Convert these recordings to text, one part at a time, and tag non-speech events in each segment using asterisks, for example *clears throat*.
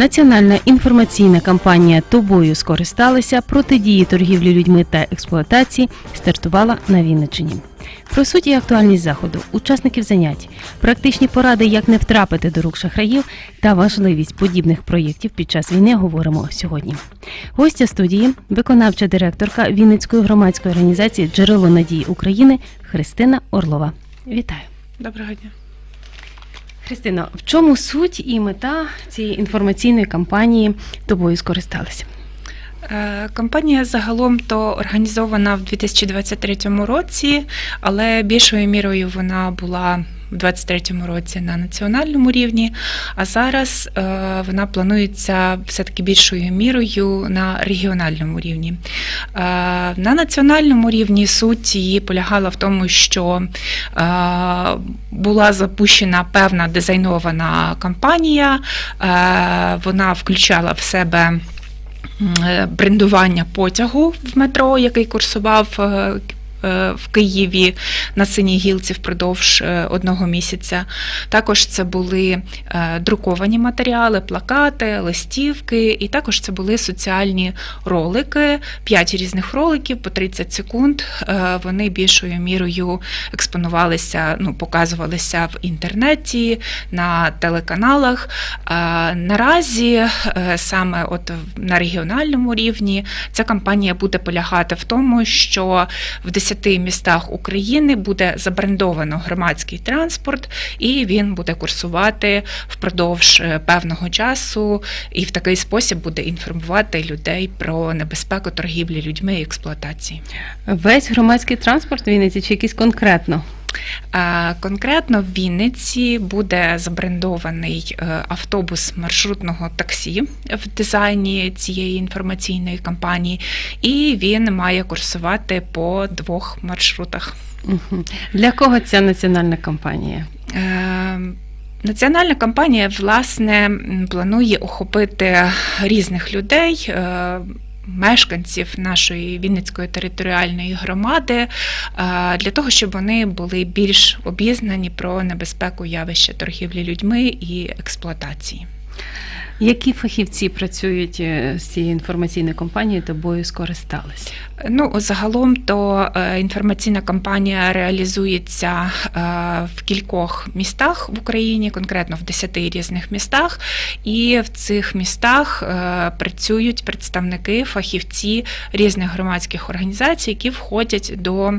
Національна інформаційна кампанія Тобою скористалися протидії торгівлі людьми та експлуатації стартувала на Вінниччині. Про суть і актуальність заходу, учасників занять, практичні поради, як не втрапити до рук шахраїв та важливість подібних проєктів під час війни говоримо сьогодні. Гостя студії, виконавча директорка Вінницької громадської організації Джерело надії України Христина Орлова. Вітаю. Доброго дня. Христино, в чому суть і мета цієї інформаційної кампанії тобою скористалися? Е, Кампанія загалом то організована в 2023 році, але більшою мірою вона була в 2023 році на національному рівні. А зараз е, вона планується все-таки більшою мірою на регіональному рівні. Е, На національному рівні суть її полягала в тому, що е, була запущена певна дизайнована кампанія. Вона включала в себе брендування потягу в метро, який курсував в Києві на синій гілці впродовж е, одного місяця. Також це були е, друковані матеріали, плакати, листівки, і також це були соціальні ролики, п'ять різних роликів по 30 секунд. Е, Вони більшою мірою експонувалися, ну, показувалися в інтернеті, на телеканалах. Е, Наразі е, саме от на регіональному рівні ця кампанія буде полягати в тому, що в 10 містах України буде забрендовано громадський транспорт, і він буде курсувати впродовж е, певного часу, і в такий спосіб буде інформувати людей про небезпеку торгівлі людьми і експлуатації. Весь громадський транспорт Вінниці чи якийсь конкретно? Конкретно в Вінниці буде забрендований е, автобус маршрутного таксі в дизайні цієї інформаційної кампанії, і він має курсувати по двох маршрутах. Для кого ця національна кампанія? Е, Національна кампанія власне планує охопити різних людей. Мешканців нашої Вінницької територіальної громади е, для того, щоб вони були більш обізнані про небезпеку явища торгівлі людьми і експлуатації. Які фахівці працюють е, з цією інформаційною кампанією тобою скористалися? Ну, загалом, то е, інформаційна кампанія реалізується е, в кількох містах в Україні, конкретно в 10 різних містах, і в цих містах працюють представники, фахівці різних громадських організацій, які входять до.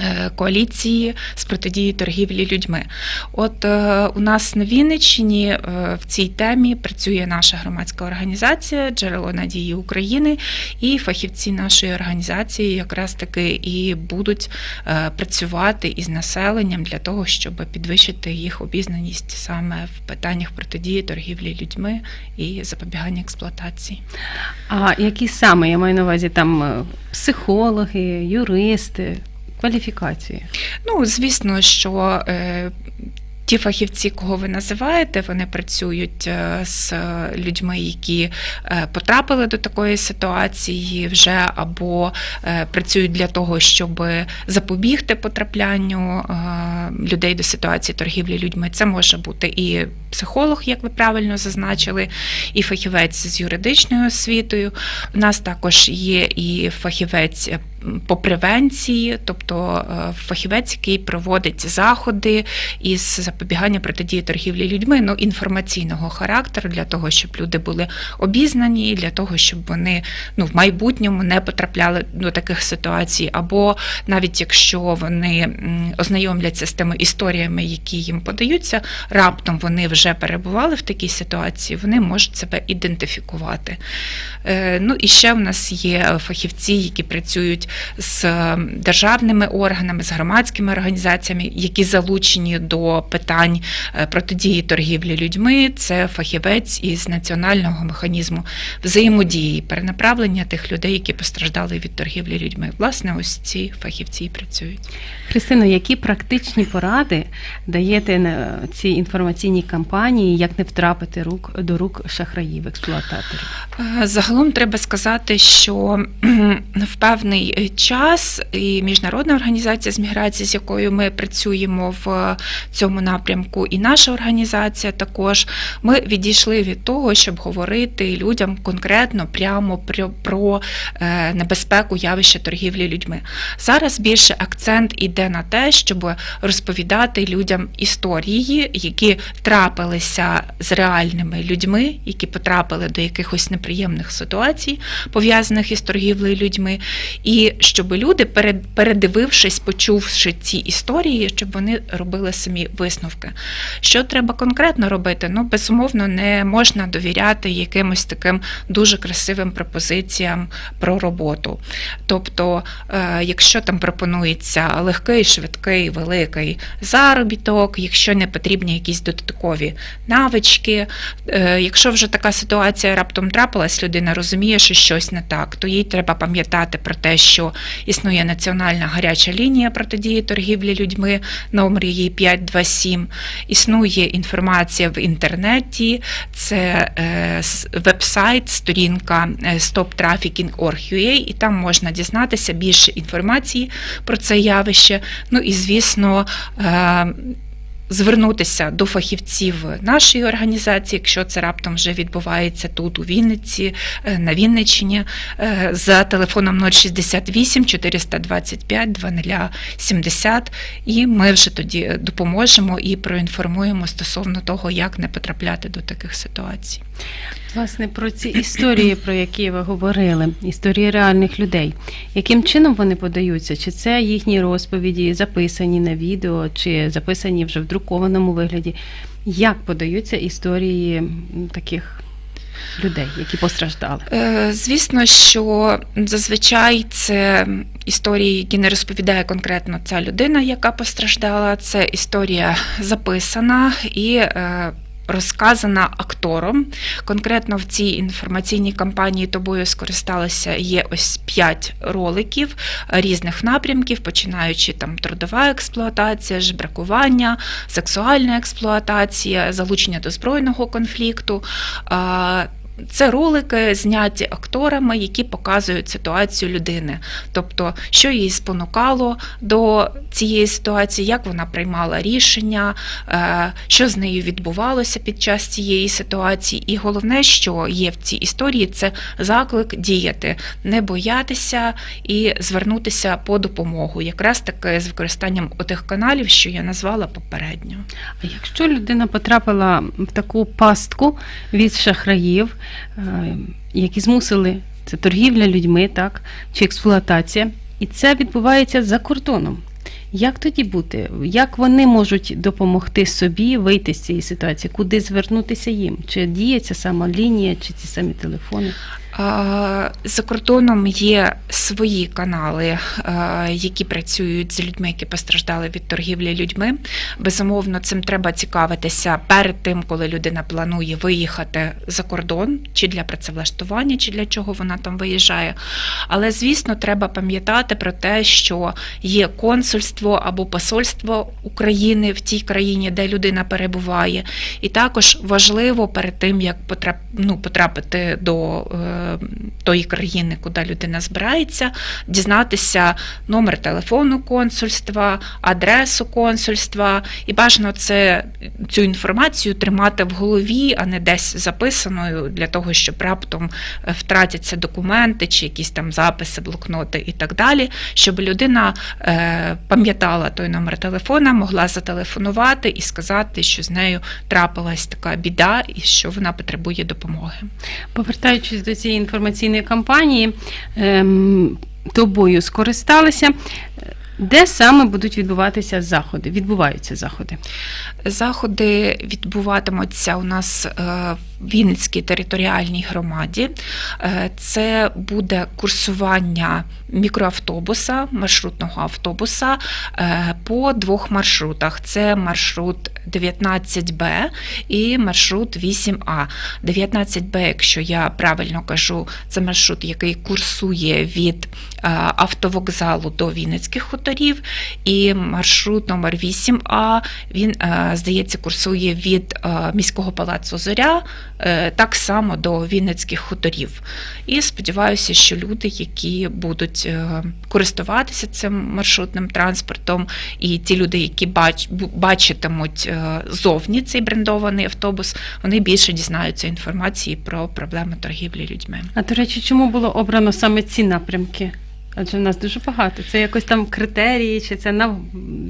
Е, Коаліції з протидії торгівлі людьми. От е, у нас на Вінниччині е, в цій темі працює наша громадська організація Джерело надії України, і фахівці нашої організації якраз таки і будуть е, працювати із населенням для того, щоб підвищити їх обізнаність саме в питаннях протидії торгівлі людьми і запобігання експлуатації. А які саме я маю на увазі там е, психологи, юристи, кваліфікації? Ну, звісно, що е, ті фахівці, кого ви називаєте, вони працюють е, з людьми, які е, потрапили до такої ситуації вже або працюють для того, щоб запобігти потраплянню людей до ситуації торгівлі людьми. Це може бути і психолог, як ви правильно зазначили, і фахівець з юридичною освітою. У нас також є і фахівець е, по превенції, тобто е, фахівець, який проводить заходи із запобігання протидії торгівлі людьми, ну інформаційного характеру для того, щоб люди були обізнані, для того, щоб вони ну в майбутньому не потрапляли до таких ситуацій, або навіть якщо вони ознайомляться з тими історіями, які їм подаються, раптом вони вже перебували в такій ситуації, вони можуть себе ідентифікувати. Е, Ну і ще в нас є фахівці, які працюють з державними органами, з громадськими організаціями, які залучені до питань е, протидії торгівлі людьми. Це фахівець із національного механізму взаємодії, перенаправлення тих людей, які постраждали від торгівлі людьми. Власне, ось ці фахівці працюють. Христино, які практичні поради даєте на цій інформаційній кампанії, як не втрапити рук до рук шахраїв, експлуататорів? Е, Загалом треба сказати, що в певний час і міжнародна організація з міграції, з якою ми працюємо в цьому напрямку, і наша організація також ми відійшли від того, щоб говорити людям конкретно прямо про, про е, небезпеку явища торгівлі людьми. Зараз більше акцент іде на те, щоб розповідати людям історії, які трапилися з реальними людьми, які потрапили до якихось неприємних ситуацій, пов'язаних із торгівлею людьми, і щоб люди, передивившись, почувши ці історії, щоб вони робили самі висновки. Що треба конкретно робити? Ну, безумовно, не можна довіряти якимось таким дуже красивим пропозиціям про роботу. Тобто, е, якщо там пропонується легкий, швидкий, великий заробіток, якщо не потрібні якісь додаткові навички, е, якщо вже така ситуація раптом трапилась, людина розуміє, що щось не так, то їй треба пам'ятати про те, що існує національна гаряча лінія протидії торгівлі людьми, номер її 527. Існує інформація в інтернеті, це е, веб-сайт, сторінка е, stoptrafficking.org.ua, і там можна дізнатися більше інформації про це явище. Ну і звісно. Е, Звернутися до фахівців нашої організації, якщо це раптом вже відбувається тут, у Вінниці, е, на Вінниччині, е, за телефоном 068 425 2070, і ми вже тоді допоможемо і проінформуємо стосовно того, як не потрапляти до таких ситуацій. Власне, про ці історії, про які ви говорили, історії реальних людей. Яким чином вони подаються? Чи це їхні розповіді записані на відео, чи записані вже в друкованому вигляді? Як подаються історії таких людей, які постраждали? Е, Звісно, що зазвичай це історії, які не розповідає конкретно ця людина, яка постраждала. Це історія записана і е, розказана актором. Конкретно в цій інформаційній кампанії тобою скористалися є ось п'ять роликів різних напрямків, починаючи там трудова експлуатація, жбракування, сексуальна експлуатація, залучення до збройного конфлікту. Це ролики зняті акторами, які показують ситуацію людини, тобто, що її спонукало до цієї ситуації, як вона приймала рішення, е, що з нею відбувалося під час цієї ситуації. І головне, що є в цій історії, це заклик діяти, не боятися і звернутися по допомогу, якраз таки з використанням отих каналів, що я назвала попередньо. А якщо людина потрапила в таку пастку від шахраїв, які змусили це торгівля людьми, так, чи експлуатація, і це відбувається за кордоном. Як тоді бути? Як вони можуть допомогти собі вийти з цієї ситуації? Куди звернутися їм? Чи діє ця сама лінія, чи ці самі телефони? За кордоном є свої канали, які працюють з людьми, які постраждали від торгівлі людьми. Безумовно, цим треба цікавитися перед тим, коли людина планує виїхати за кордон, чи для працевлаштування, чи для чого вона там виїжджає. Але, звісно, треба пам'ятати про те, що є консульство або посольство України в тій країні, де людина перебуває. І також важливо перед тим, як ну, потрапити до е, тої країни, куди людина збирається, дізнатися номер телефону консульства, адресу консульства, і бажано це цю інформацію тримати в голові, а не десь записаною для того, щоб раптом е, втратяться документи чи якісь там записи, блокноти і так далі, щоб людина е, пам'ятала той номер телефона, могла зателефонувати і сказати, що з нею трапилась така біда і що вона потребує допомоги. Повертаючись до цієї інформаційної кампанії, ем, тобою скористалися. Де саме будуть відбуватися заходи? Відбуваються заходи. Заходи відбуватимуться у нас е, Вінницькій територіальній громаді. Е, Це буде курсування мікроавтобуса, маршрутного автобуса е, по двох маршрутах: це маршрут 19Б і маршрут 8А. 19Б, якщо я правильно кажу, це маршрут, який курсує від е, автовокзалу до Вінницьких хуторів, і маршрут номер 8А, він, здається, курсує від міського палацу Зоря так само до Вінницьких хуторів. І сподіваюся, що люди, які будуть е, користуватися цим маршрутним транспортом, і ті люди, які бач, бачитимуть е, зовні цей брендований автобус, вони більше дізнаються інформації про проблеми торгівлі людьми. А до речі, чому було обрано саме ці напрямки? Адже в нас дуже багато. Це якось там критерії, чи це на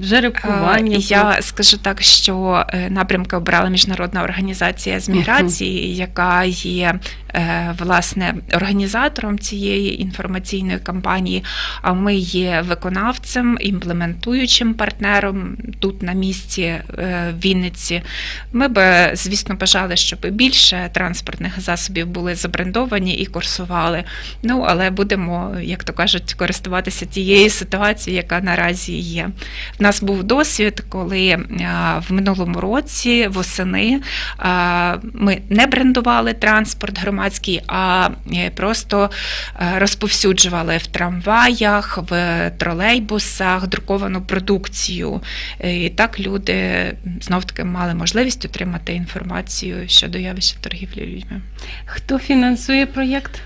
жеребкування? Е, Я скажу так, що е, напрямки обрала міжнародна організація з міграції, яка є е, власне організатором цієї інформаційної кампанії. А ми є виконавцем, імплементуючим партнером тут на місці в Вінниці. Ми би, звісно, бажали, щоб більше транспортних засобів були забрендовані і курсували. Ну але будемо, як то кажуть, користуватися тією ситуацією, яка наразі є. В нас був досвід, коли е, в минулому році восени е, ми не брендували транспорт громадський, а е, просто розповсюджували в трамваях, в тролейбусах друковану продукцію. І так люди знов таки мали можливість отримати інформацію щодо явища торгівлі людьми. Хто фінансує проєкт?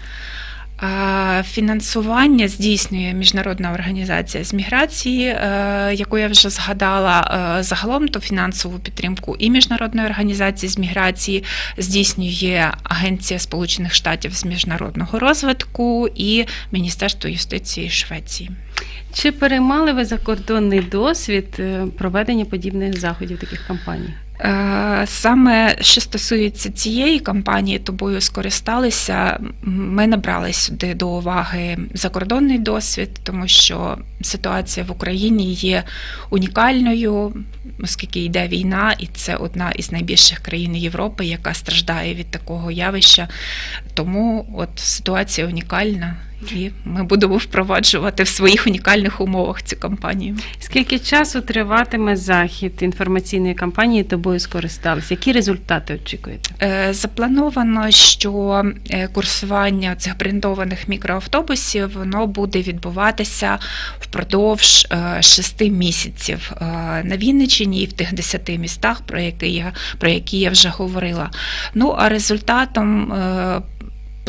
Фінансування здійснює міжнародна організація з міграції, е, яку я вже згадала. Е, Загалом то фінансову підтримку і міжнародної організації з міграції здійснює Агенція Сполучених Штатів з міжнародного розвитку і Міністерство юстиції Швеції. Чи переймали ви закордонний досвід е, проведення подібних заходів, таких кампаній? Е, Саме що стосується цієї кампанії, тобою скористалися. Ми набрали сюди до уваги закордонний досвід, тому що ситуація в Україні є унікальною, оскільки йде війна, і це одна із найбільших країн Європи, яка страждає від такого явища. Тому от ситуація унікальна, і ми будемо впроваджувати в своїх унікальних умовах цю кампанію. Скільки часу триватиме захід інформаційної кампанії тобою скористались? Які результати очікуєте? Е, Заплановано, що е, курсування цих брендованих мікроавтобусів воно буде відбуватися впродовж е, шести місяців на Вінниччині і в тих десяти містах, про які я про які я вже говорила. Ну а результатом.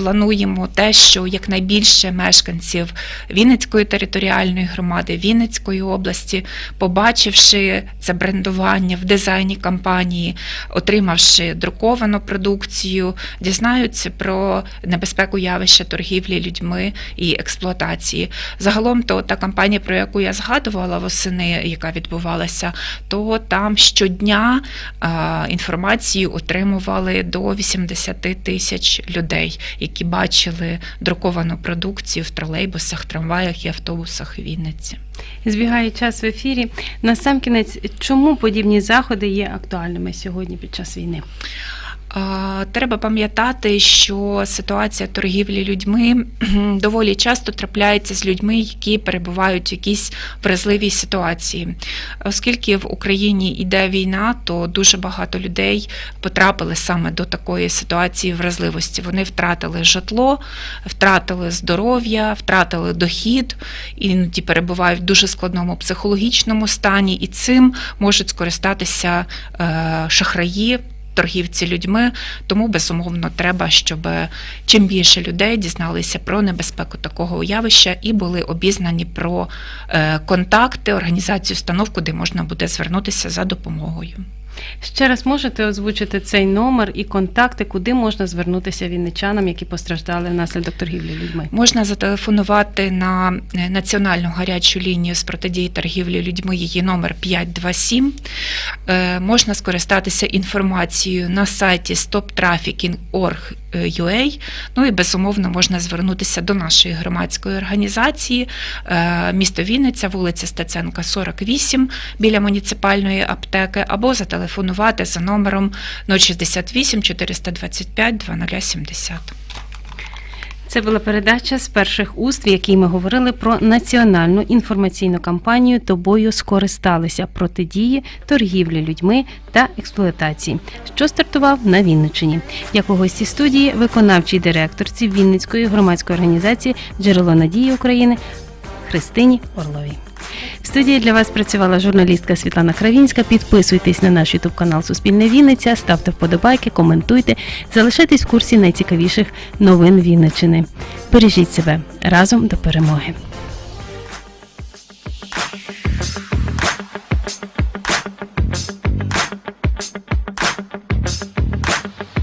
Плануємо те, що якнайбільше мешканців Вінницької територіальної громади, Вінницької області, побачивши це брендування в дизайні кампанії, отримавши друковану продукцію, дізнаються про небезпеку явища торгівлі людьми і експлуатації. Загалом, то та кампанія, про яку я згадувала восени, яка відбувалася, то там щодня інформацію отримували до 80 тисяч людей, які бачили друковану продукцію в тролейбусах, трамваях і автобусах Вінниці. Збігає час в ефірі. Насамкінець, чому подібні заходи є актуальними сьогодні під час війни? Треба пам'ятати, що ситуація торгівлі людьми *clears throat* доволі часто трапляється з людьми, які перебувають в якійсь вразливій ситуації. Оскільки в Україні йде війна, то дуже багато людей потрапили саме до такої ситуації вразливості. Вони втратили житло, втратили здоров'я, втратили дохід, іноді перебувають в дуже складному психологічному стані, і цим можуть скористатися е, шахраї торгівці людьми. Тому безумовно треба, щоб чим більше людей дізналися про небезпеку такого явища і були обізнані про е, контакти, організацію установку, де можна буде звернутися за допомогою. Ще раз можете озвучити цей номер і контакти, куди можна звернутися вінничанам, які постраждали внаслідок торгівлі людьми? Можна зателефонувати на е, національну гарячу лінію з протидії торгівлі людьми, її номер 527. Е, Можна скористатися інформацією. на сайті stoptrafficking.org.ua. Ну і безумовно можна звернутися до нашої громадської організації е, місто Вінниця, вулиця Стеценка, 48 біля муніципальної аптеки, або зателефонувати за номером 068 425 2070. Це була передача з перших уст, в якій ми говорили про національну інформаційну кампанію Тобою скористалися протидії торгівлі людьми та експлуатації, що стартував на Вінниччині. Як у гості студії, виконавчій директорці Вінницької громадської організації Джерело надії України Христині Орловій. В студії для вас працювала журналістка Світлана Кравінська. Підписуйтесь на наш ютуб канал Суспільне Вінниця, ставте вподобайки, коментуйте, залишайтесь в курсі найцікавіших новин Вінничини. Бережіть себе разом до перемоги.